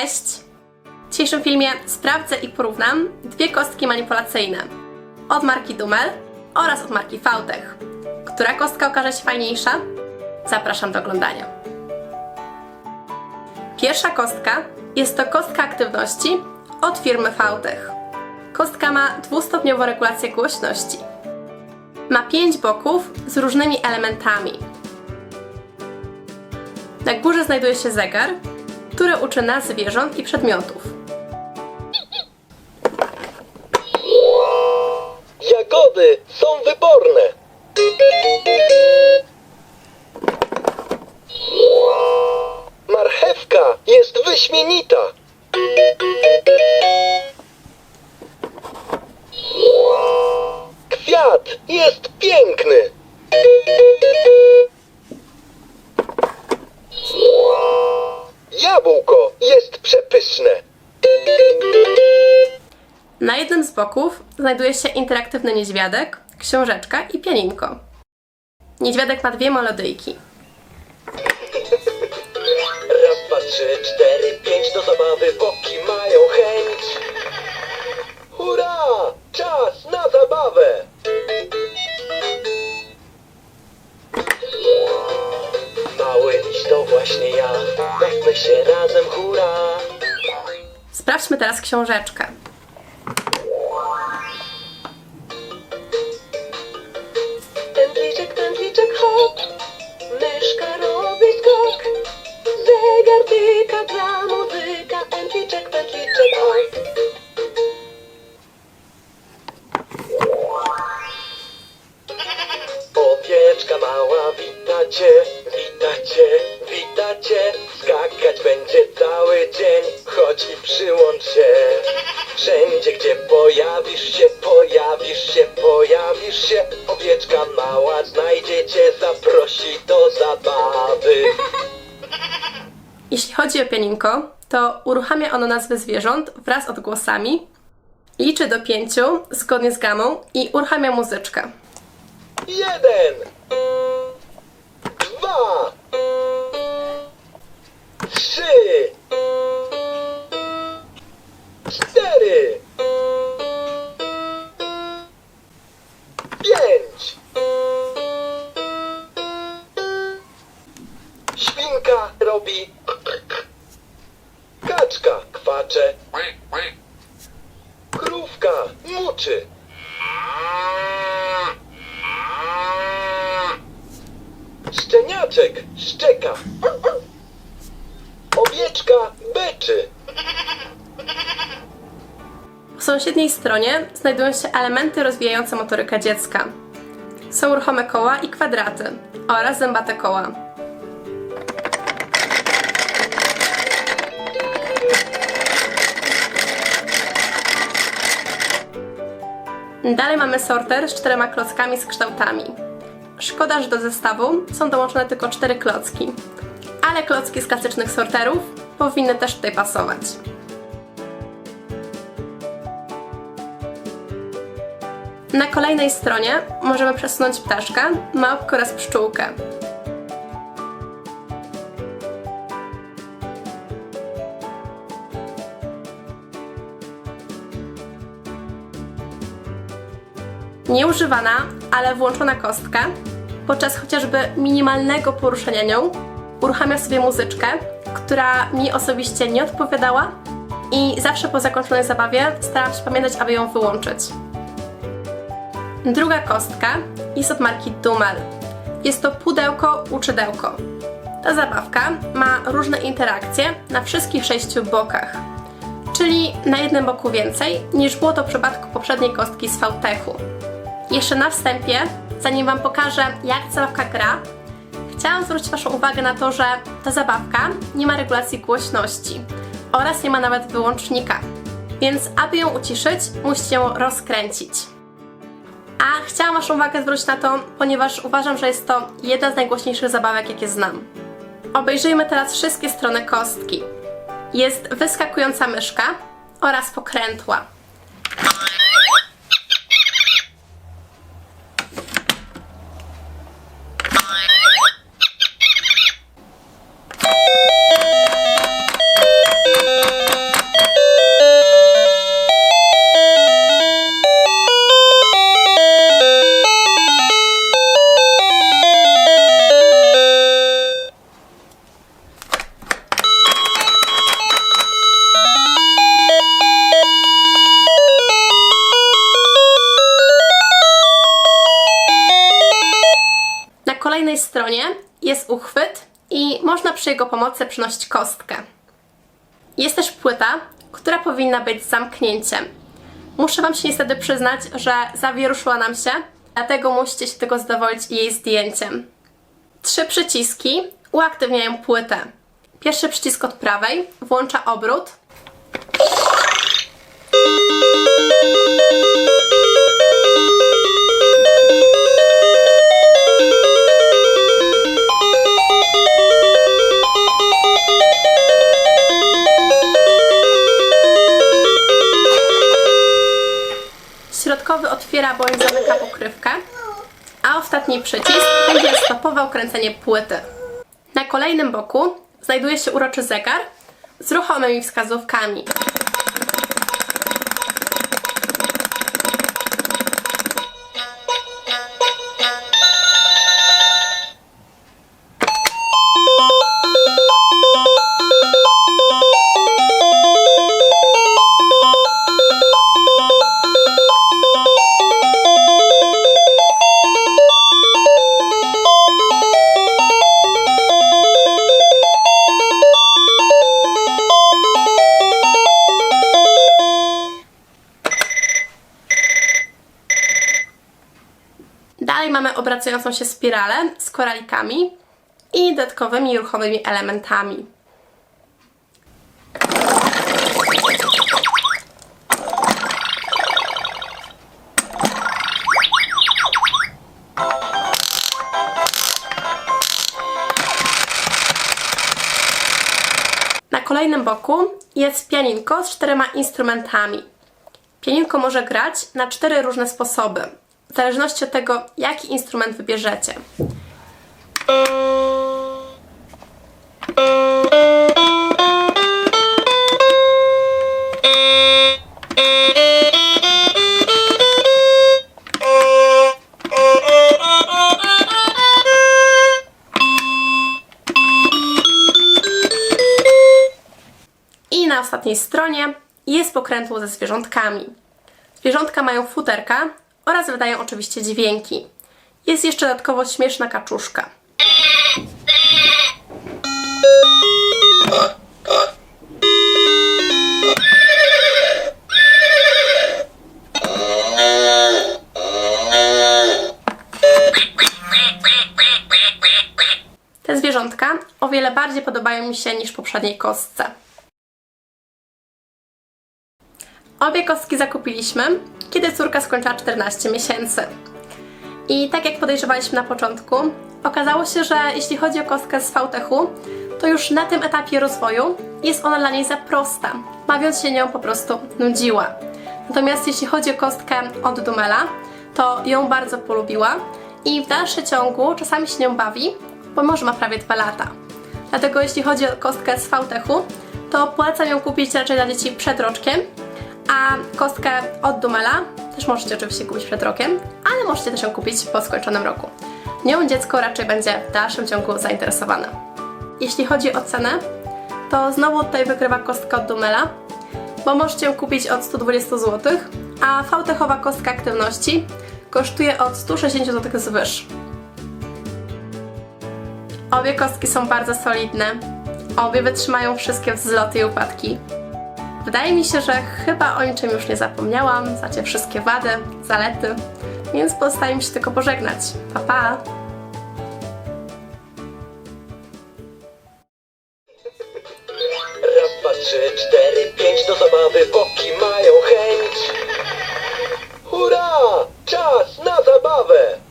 Cześć! W dzisiejszym filmie sprawdzę i porównam dwie kostki manipulacyjne od marki Dummel oraz od marki Fautech. Która kostka okaże się fajniejsza? Zapraszam do oglądania. Pierwsza kostka jest to kostka aktywności od firmy Fautech. Kostka ma dwustopniową regulację głośności. Ma pięć boków z różnymi elementami. Na górze znajduje się zegar, który uczy nas zwierząt i przedmiotów. Jagody są wyborne. Marchewka jest wyśmienita. Kwiat jest piękny. Z boków znajduje się interaktywny niedźwiadek, książeczka i pianinko. Niedźwiadek ma dwie melodyjki. Raz, dwa, trzy, cztery, pięć do zabawy, boki mają chęć. Hurra! Czas na zabawę! Mały liść to właśnie ja, bawmy się razem, hurra! Sprawdźmy teraz książeczkę. Gra muzyka, pętliczek, hop. Owieczka mała, witacie, witacie, witacie. Skakać będzie cały dzień, chodź i przyłącz się. Wszędzie, gdzie pojawisz się, pojawisz się, pojawisz się. Owieczka mała znajdzie cię, zaprosi do zabawy. Jeśli chodzi o pianinko, to uruchamia ono nazwy zwierząt wraz z odgłosami, liczy do pięciu zgodnie z gamą i uruchamia muzyczkę. Jeden, kaczka kwacze, krówka muczy. Szczeniaczek szczeka. Owieczka beczy. Po sąsiedniej stronie znajdują się elementy rozwijające motorykę dziecka. Są ruchome koła i kwadraty oraz zębate koła. Dalej mamy sorter z czterema klockami z kształtami. Szkoda, że do zestawu są dołączone tylko cztery klocki, ale klocki z klasycznych sorterów powinny też tutaj pasować. Na kolejnej stronie możemy przesunąć ptaszka, małpkę oraz pszczółkę. Nieużywana, ale włączona kostka podczas chociażby minimalnego poruszenia nią uruchamia sobie muzyczkę, która mi osobiście nie odpowiadała i zawsze po zakończonej zabawie starałam się pamiętać, aby ją wyłączyć. Druga kostka jest od marki Dummel. Jest to pudełko uczydełko. Ta zabawka ma różne interakcje na wszystkich sześciu bokach, czyli na jednym boku więcej niż było to w przypadku poprzedniej kostki z Fautechu. Jeszcze na wstępie, zanim Wam pokażę jak zabawka gra, chciałam zwrócić Waszą uwagę na to, że ta zabawka nie ma regulacji głośności oraz nie ma nawet wyłącznika, więc aby ją uciszyć, musicie ją rozkręcić. A chciałam Waszą uwagę zwrócić na to, ponieważ uważam, że jest to jedna z najgłośniejszych zabawek, jakie znam. Obejrzyjmy teraz wszystkie strony kostki. Jest wyskakująca myszka oraz pokrętła. Można przy jego pomocy przenosić kostkę. Jest też płyta, która powinna być zamknięciem. Muszę Wam się niestety przyznać, że zawieruszyła nam się, dlatego musicie się tego zadowolić jej zdjęciem. Trzy przyciski uaktywniają płytę. Pierwszy przycisk od prawej włącza obrót. Otwiera bądź zamyka pokrywkę, a ostatni przycisk będzie stopował kręcenie płyty. Na kolejnym boku znajduje się uroczy zegar z ruchomymi wskazówkami. Obracającą się spiralę z koralikami i dodatkowymi ruchomymi elementami. Na kolejnym boku jest pianinko z czterema instrumentami. Pianinko może grać na cztery różne sposoby, w zależności od tego, jaki instrument wybierzecie. I na ostatniej stronie jest pokrętło ze zwierzątkami. Zwierzątka mają futerka oraz wydają oczywiście dźwięki. Jest jeszcze dodatkowo śmieszna kaczuszka. Te zwierzątka o wiele bardziej podobają mi się niż poprzedniej kostce. Obie kostki zakupiliśmy, kiedy córka skończyła 14 miesięcy. I tak jak podejrzewaliśmy na początku, okazało się, że jeśli chodzi o kostkę z VTH, to już na tym etapie rozwoju jest ona dla niej za prosta, bawiąc się nią po prostu nudziła. Natomiast jeśli chodzi o kostkę od Dumela, to ją bardzo polubiła i w dalszym ciągu czasami się nią bawi, pomimo że ma prawie 2 lata. Dlatego jeśli chodzi o kostkę z VTH, to polecam ją kupić raczej dla dzieci przed roczkiem, a kostkę od Dumela też możecie oczywiście kupić przed rokiem, ale możecie też ją kupić po skończonym roku. Nią dziecko raczej będzie w dalszym ciągu zainteresowane. Jeśli chodzi o cenę, to znowu tutaj wygrywa kostka od Dumela, bo możecie ją kupić od 120 zł, a VTchowa kostka aktywności kosztuje od 160 zł zwyż. Obie kostki są bardzo solidne, obie wytrzymają wszystkie wzloty i upadki. Wydaje mi się, że chyba o niczym już nie zapomniałam, znacie wszystkie wady, zalety, więc pozostaje mi się tylko pożegnać. Pa, pa! trzy, cztery, pięć do zabawy boki mają chęć. Hurra! Czas na zabawę!